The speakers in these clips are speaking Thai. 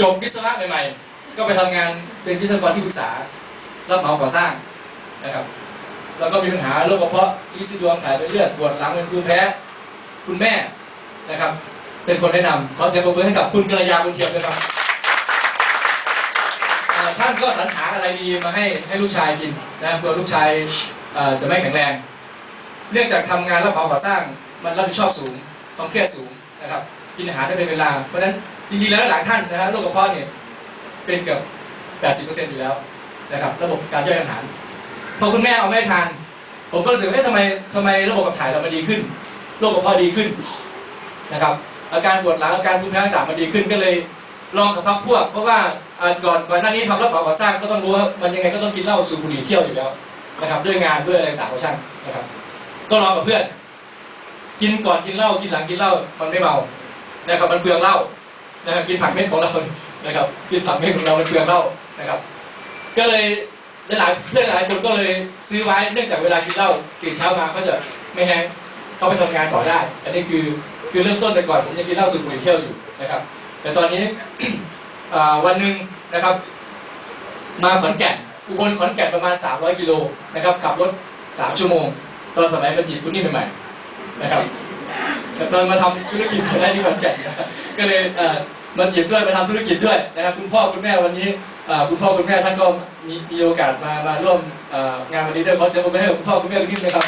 จบวิศวะใหม่ๆ ก็ไปทำงานเป็นวิศวกรที่ปรึกษา รับเหมาก่อสร้างนะครับ แล้วก็มีปัญหาโรคกระเพาะลิซิดวงถ่ายไปเลือดปวดหลังเป็นภูมิแพ้คุณแม่นะครับ เป็นคนแนะนำขอเสียงปรบมือให้กับคุณกัลยาบุญเทียมด้วยครับท่านก็สรรหาอะไรดีมาให้ให้ลูกชายกินนะกลัวลูกชายจะไม่แข็งแรง เนื่องจากทำงานรับเหมาก่อสร้าง มันรับผิดชอบสูงความเครียดสูงนะครับ กินอาหารได้เป็นเวลา เพราะฉะนั้นจริงๆแล้วหลายท่านนะครับโรคกระเพาะเนี่ยเป็นเกือบ80%อยู่แล้วนะครับ ระบบการย่อยอาหารพอคุณแม่เอาไม่ทานผมก็รู้สึกว่าทำไมทำไมระบบขับถ่ายเรามันดีขึ้นโรคกระเพาะดีขึ้นนะครับ อาการปวดหลังอาการภูมิแพ้ต่างๆมันดีขึ้นก็เลยลองกับพักพวก เพราะว่าก่อนก่อนหน้านี้ทำรับเหมาก่อสร้างก็ต้องรู้ว่ามันยังไงก็ต้องกินเหล้าสูบบุหรี่เที่ยวอยู่แล้วนะครับ ด้วยงานด้วยอะไรต่างๆช่างนะครับ ก็ลองกับเพื่อน กินก่อนกินเหล้ากินหลังกินเหล้ามันไม่เมา นะครับมันเปลืองเหล้านะครับกินผักเม็ดของเรานะครับกินผักเม็ดของเรามันเปลืองเหล้านะครับ ก็เลยหลายเพื่อนหลายคนก็เลยซื้อไว้เนื่องจากเวลากินเหล้าตื่นเช้ามาก็จะไม่แห้งเขาไปทำงานต่อได้ อันนี้คือคือเริ่มต้นแต่ก่อนผมยังกินเหล้าสูบบุหรี่เที่ยวอยู่นะครับ แต่ตอนนี้วันหนึ่งนะครับ มาขอนแก่นอุบลขอนแก่นประมาณ 300 กิโลนะครับขับรถ 3 ชั่วโมง ตอนสมัยมาจีบคุณนี่ใหม่ๆนะครับ แต่ตอนมาทำธุรกิจได้ที่ขอนแก่นก็เลยเออมาจีบด้วยมาทำธุรกิจด้วยนะครับคุณพ่อคุณแม่วันนี้คุณพ่อคุณแม่ท่านก็มีมีโอกาสมามาร่วมงานวันนี้ด้วยขอเสียงปรบมือให้คุณพ่อคุณแม่ทุกท่านนะครับ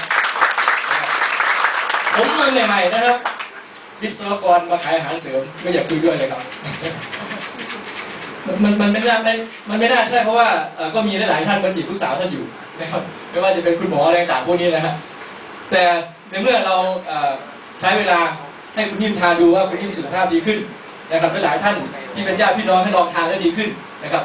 ผมมาใหม่ๆนะครับวิศวกรมาขายอาหารเสริมไม่อยากคุยด้วยเลยครับ มันมันไม่น่าไม่มันไม่น่าใช่เพราะว่าก็มีหลายท่านมาจีบลูกสาวท่านอยู่นะครับไม่ว่าจะเป็นคุณหมออะไรต่างพวกนี้นะฮะแต่ในเมื่อเรา ใช้เวลาให้คุณนิ่มทานดูว่าคุณนิ่มสุขภาพดีขึ้นนะครับหลายท่านที่เป็นญาติพี่น้องให้ลองทานแล้วดีขึ้นนะครับ